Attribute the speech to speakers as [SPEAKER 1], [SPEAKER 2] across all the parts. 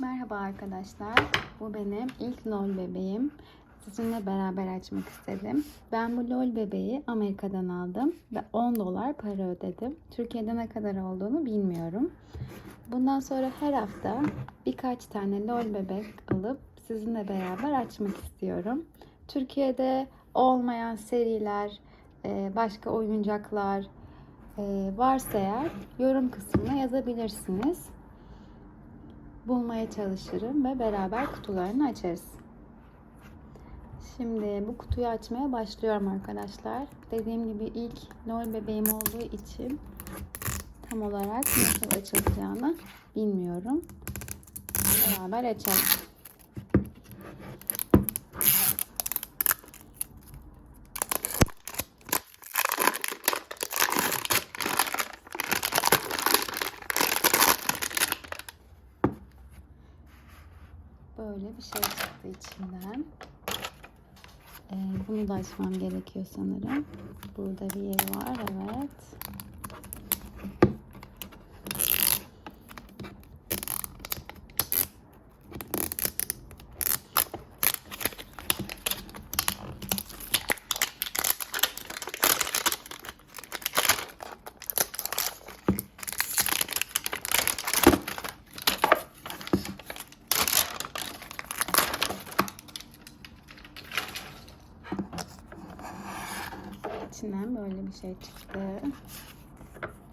[SPEAKER 1] Merhaba arkadaşlar. Bu benim ilk LOL bebeğim. Sizinle beraber açmak istedim. Ben bu LOL bebeği Amerika'dan aldım ve 10 dolar para ödedim. Türkiye'de ne kadar olduğunu bilmiyorum. Bundan sonra her hafta birkaç tane LOL bebek alıp sizinle beraber açmak istiyorum. Türkiye'de olmayan seriler, e, başka oyuncaklar e, varsa eğer yorum kısmına yazabilirsiniz bulmaya çalışırım ve beraber kutularını açarız. Şimdi bu kutuyu açmaya başlıyorum arkadaşlar. Dediğim gibi ilk Noel bebeğim olduğu için tam olarak nasıl açılacağını bilmiyorum. Beraber açalım. Böyle bir şey çıktı içinden. Ee, bunu da açmam gerekiyor sanırım. Burada bir yeri var. Evet. İçinden böyle bir şey çıktı.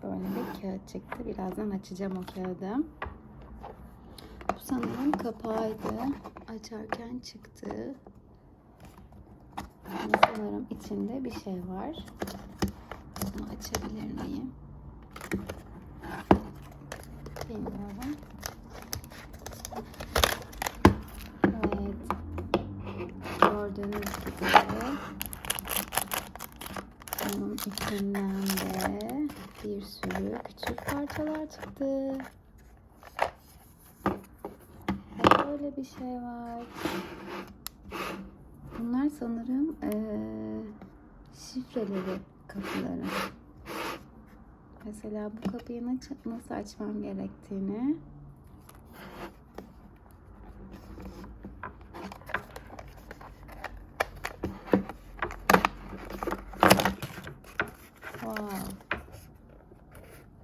[SPEAKER 1] Böyle bir kağıt çıktı. Birazdan açacağım o kağıdı. Bu sanırım kapağıydı. Açarken çıktı. Sanırım içinde bir şey var. Bunu açabilir miyim? Bilmiyorum. Evet. Gördüğünüz gibi bunun içinden de bir sürü küçük parçalar çıktı. Böyle bir şey var. Bunlar sanırım eee şifreleri kapıları. Mesela bu kapıyı nasıl açmam gerektiğini Wow.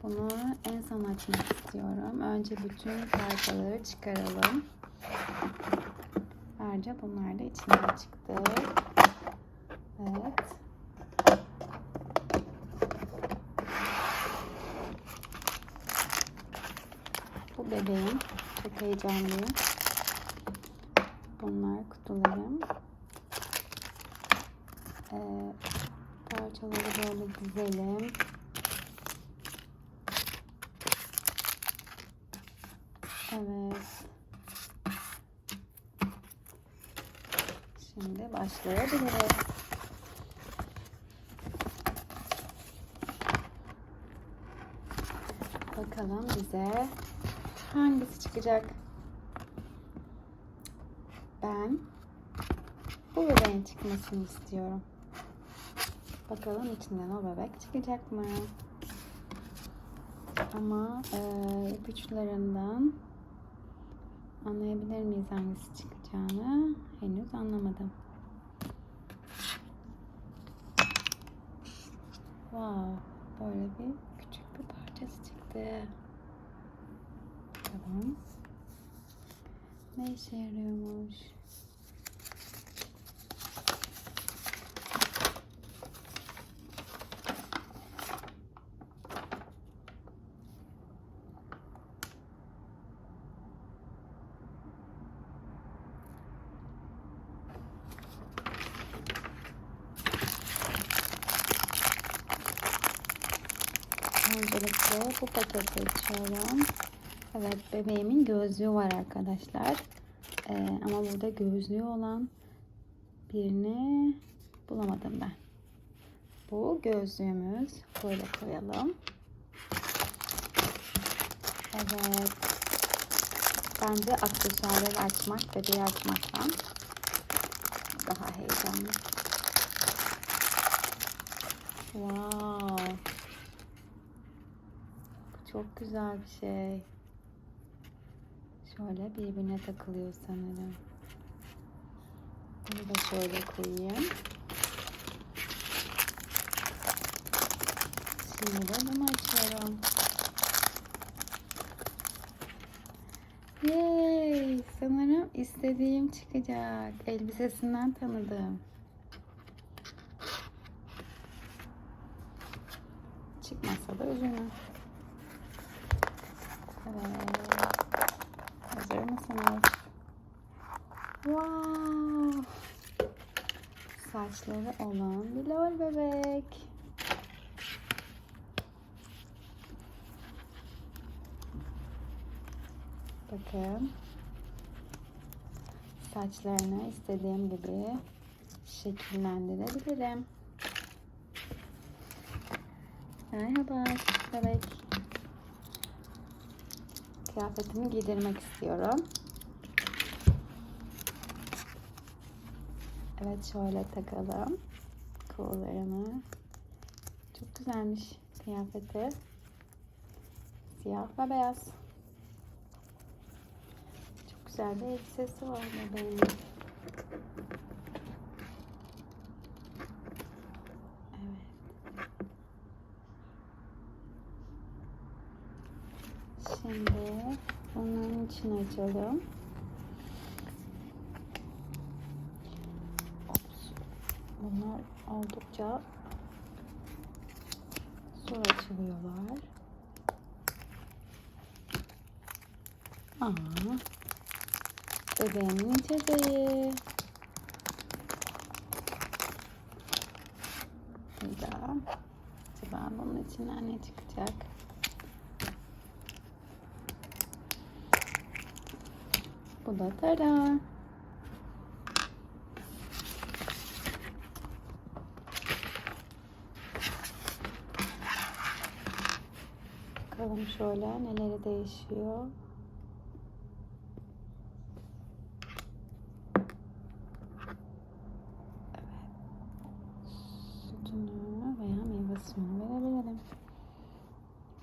[SPEAKER 1] Bunu en son açmak istiyorum. Önce bütün parçaları çıkaralım. Ayrıca bunlar da içinden çıktı. Evet. Bu bebeğim. Çok heyecanlıyım. Bunlar kutularım. Ee, parçaları böyle dizelim. Evet. Şimdi başlayabiliriz. Bakalım bize hangisi çıkacak? Ben bu bebeğin çıkmasını istiyorum. Bakalım içinden o bebek çıkacak mı? Ama e, ipuçlarından anlayabilir miyiz hangisi çıkacağını? Henüz anlamadım. Wow, böyle bir küçük bir parçası çıktı. Bakalım. Ne işe yarıyormuş? Öncelikle bu paketi açıyorum. Evet bebeğimin gözlüğü var arkadaşlar. Ee, ama burada gözlüğü olan birini bulamadım ben. Bu gözlüğümüz. Böyle koyalım. Evet. Bence aksesuarları açmak, bebeği açmaktan daha heyecanlı. Wow. Çok güzel bir şey. Şöyle birbirine takılıyor sanırım. Bunu da şöyle koyayım. Şimdi de bunu açıyorum. Yay! Sanırım istediğim çıkacak. Elbisesinden tanıdım. Çıkmasa da üzülmem. Wow! Saçları olan bir lol bebek. Bakın. Saçlarını istediğim gibi şekillendirebilirim. Merhaba bebek. Kıyafetimi giydirmek istiyorum. Evet şöyle takalım. Kollarını. Çok güzelmiş kıyafeti. Siyah ve beyaz. Çok güzel bir elbisesi var bebeğin. Evet. Şimdi onun için açalım. Bunlar oldukça zor açılıyorlar. Aa, bebeğimin içeceği. Burada. Acaba bunun içinden ne çıkacak? Bu da tara. Bakalım şöyle neleri değişiyor. Suyunu verebilirim.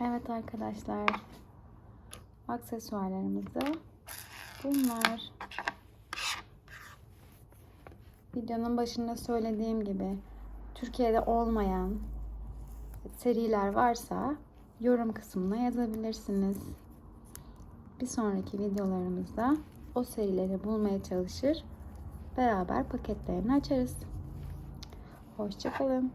[SPEAKER 1] Evet arkadaşlar. Aksesuarlarımızı bunlar. Videonun başında söylediğim gibi Türkiye'de olmayan seriler varsa yorum kısmına yazabilirsiniz. Bir sonraki videolarımızda o serileri bulmaya çalışır. Beraber paketlerini açarız. Hoşçakalın.